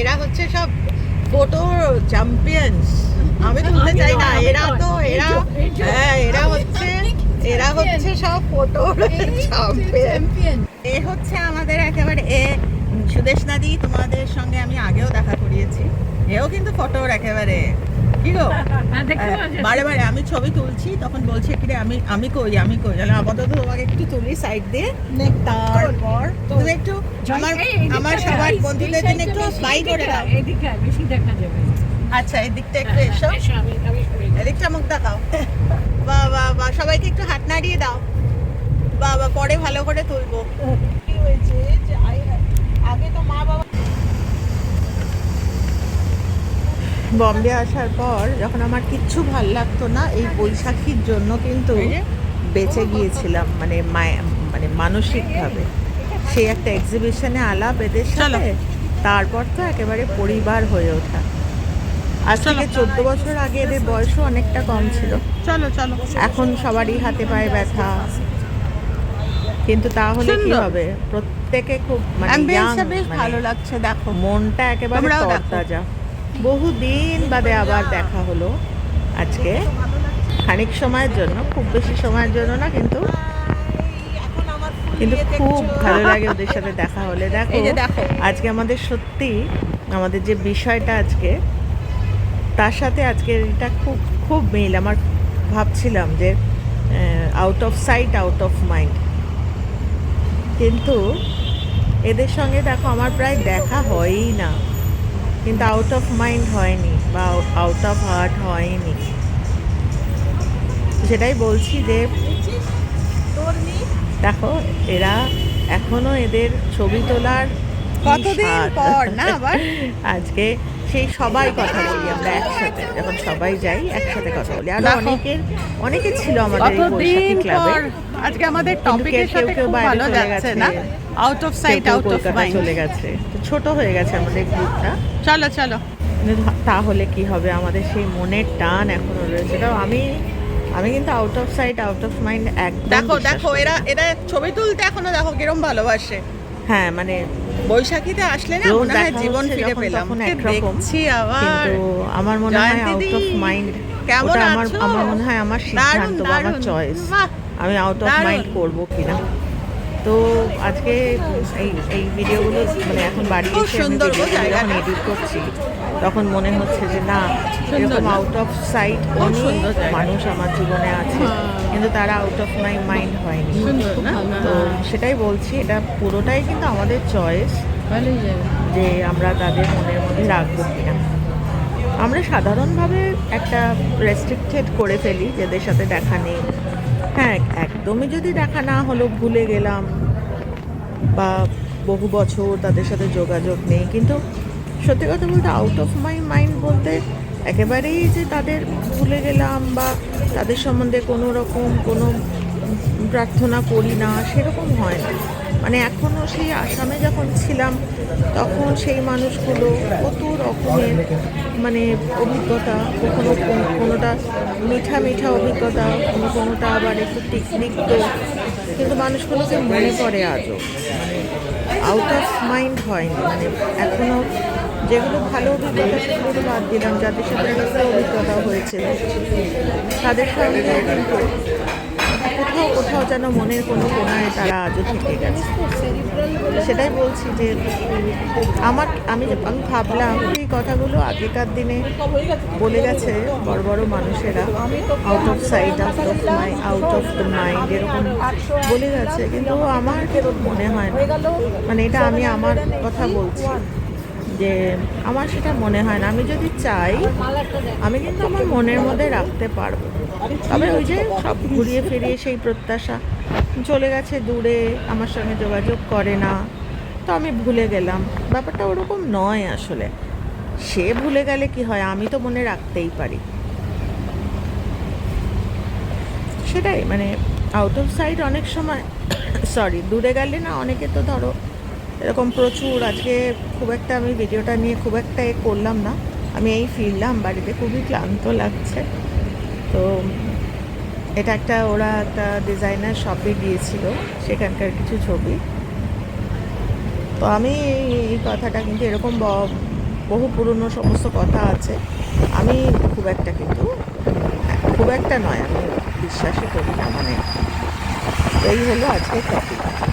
এরা হচ্ছে সব ফটো চ্যাম্পিয়ন্স আমি তুলতে চাই না এরা তো এরা হ্যাঁ এরা হচ্ছে এরা হচ্ছে সব ফটো চ্যাম্পিয়ন এ হচ্ছে আমাদের একেবারে এ সুদেশ নাদি তোমাদের সঙ্গে আমি আগেও দেখা করিয়েছি। এও কিন্তু ফটোর একেবারে কি গো? বারে বারে আমি ছবি তুলছি তখন বলছে কি রে আমি আমি কই আমি কই? আপাতত তোমাকে একটু তুলি সাইড দিয়ে। তারপর তুমি একটু আমার আমার সবার বন্ধুদের জন্য একটু বাই করে দাও। এদিকে বেশি দেখা যাবে আচ্ছা এই দিকটা একটু এসো। এসো, আমি আমি এদিকটা মুখ দেখাও। বাহ বাহ বাহ সবাইকে একটু হাত নাড়িয়ে দাও। বাহ পরে ভালো করে তুলবো। কি হয়েছে? যে আগে তো মা বাবা বম্বে আসার পর যখন আমার কিচ্ছু ভালো লাগতো না এই বৈশাখীর জন্য কিন্তু বেঁচে গিয়েছিলাম মানে মানে মানসিকভাবে। সেই একটা এক্সিবিশনে আলাপ এদের সাথে তারপর তো একেবারে পরিবার হয়ে ওঠা। আজ থেকে চোদ্দ বছর আগে এদের বয়সও অনেকটা কম ছিল। চলো চলো। এখন সবারই হাতে পায়ে ব্যথা। কিন্তু তাহলে কি হবে? প্রত্যেকে খুব মানে বেশ মানে ভালো লাগছে দেখো। মনটা একেবারে। তরতাজা। বহুদিন বাদে আবার দেখা হলো। আজকে খানিক সময়ের জন্য খুব বেশি সময়ের জন্য না কিন্তু কিন্তু খুব ভালো লাগে ওদের সাথে দেখা হলে দেখো। এই যে দেখো। আজকে আমাদের সত্যি আমাদের যে বিষয়টা আজকে তার সাথে আজকে এটা খুব খুব মিল। আমার ভাবছিলাম যে out of sight out of mind কিন্তু এদের সঙ্গে দেখো আমার প্রায় দেখা হয়ই না। কিন্তু আউট অফ মাইন্ড হয়নি বা আউট অফ হার্ট হয়নি। সেটাই বলছি যে দেখো এরা এখনও এদের ছবি তোলার কতদিন পর? না আবার? আজকে সেই সবাই কথা বলি আমরা একসাথে যখন সবাই যাই একসাথে কথা বলি। আর। অনেকের অনেকে ছিল আমাদের এই ক্লাবে। আজকে আমাদের টপিকের সাথে খুব ভালো যাচ্ছে না? Out of sight out of mind চলে গেছে। তো ছোট হয়ে গেছে আমাদের গ্রুপটা চলো চলো। তাহলে কি হবে? আমাদের সেই মনের টান এখনও রয়েছে। তাও আমি আমি কিন্তু out of sight out of mind একদম দেখো দেখো এরা। এরা ছবি তুলতে এখনও দেখো কিরম ভালোবাসে। হ্যাঁ মানে বৈশাখীতে আসলে না মনে হয় জীবন ফিরে পেলাম। দেখছি আবার? কিন্তু আমার মনে হয় আউট অফ মাইন্ড কেমন আমার আছো? আমার মনে হয় আমার সিদ্ধান্ত আমার চয়েস আমি আউট অফ মাইন্ড করব কিনা। তো আজকে এই এই ভিডিওগুলো মানে এখন বাড়ি সুন্দর যখন এডিট করছি। তখন মনে হচ্ছে যে না এরকম আউট অফ সাইট অনেক মানুষ আমার জীবনে আছে কিন্তু তারা আউট অফ মাই মাইন্ড হয়নি। তো সেটাই বলছি এটা পুরোটাই কিন্তু আমাদের চয়েস যে আমরা তাদের মনের মধ্যে রাখব কিনা। আমরা সাধারণভাবে একটা রেস্ট্রিক্টেড করে ফেলি যাদের সাথে দেখা নেই। হ্যাঁ একদমই যদি দেখা না হলো, ভুলে গেলাম বা বহু বছর তাদের সাথে যোগাযোগ নেই। কিন্তু সত্যি কথা বলতে আউট অফ মাই মাইন্ড বলতে একেবারেই যে তাদের ভুলে গেলাম বা তাদের সম্বন্ধে কোনো রকম কোনো প্রার্থনা করি না, সেরকম হয় না। মানে এখনও সেই আসামে যখন ছিলাম, তখন সেই মানুষগুলো কত রকমের মানে অভিজ্ঞতা, কখনো কোনোটা মিঠা মিঠা অভিজ্ঞতা, কোনো, কোনোটা আবার একটু তিক্ত কিন্তু মানুষগুলোকে মনে পড়ে আজও। আউট অফ মাইন্ড হয়নি। মানে এখনও যেগুলো ভালো অভিজ্ঞতা সেগুলো বাদ দিলাম, যাদের সাথে অভিজ্ঞতা হয়েছে, তাদের সঙ্গে কিন্তু কোথাও কোথাও যেন মনের কোনো কোনায় তারা আজও থেকে গেছে। সেটাই বলছি যে আমার, আমি আমি ভাবলাম এই কথাগুলো আগেকার দিনে বলে গেছে বড় বড় মানুষেরা out of sight out of my out of the mind এরকম বলে গেছে। কিন্তু আমার মনে হয় না। মানে এটা আমি আমার কথা বলছি। যে আমার সেটা মনে হয় না। আমি যদি চাই, আমি কিন্তু আমার মনের মধ্যে রাখতে পারব। তবে ওই যে সব ঘুরিয়ে ফিরিয়ে সেই প্রত্যাশা চলে গেছে দূরে, আমার সঙ্গে যোগাযোগ করে না। তো আমি ভুলে গেলাম। ব্যাপারটা ওরকম নয় আসলে। সে ভুলে গেলে কি হয়? আমি তো মনে রাখতেই পারি। সেটাই মানে আউট অফ সাইড অনেক সময় সরি দূরে গেলে না, অনেকে তো ধরো এরকম প্রচুর আজকে খুব একটা আমি ভিডিওটা নিয়ে খুব একটা এ করলাম না। আমি এই ফিরলাম বাড়িতে খুবই ক্লান্ত লাগছে। তো এটা একটা ওরা একটা ডিজাইনার শপে গিয়েছিল সেখানকার কিছু ছবি। তো আমি এই- কথাটা কিন্তু এরকম বহু পুরনো সমস্ত কথা আছে। আমি খুব একটা কিন্তু হ্যাঁ, খুব একটা নয় আমি বিশ্বাসই করি না মানে এই হলো আজকের টপিক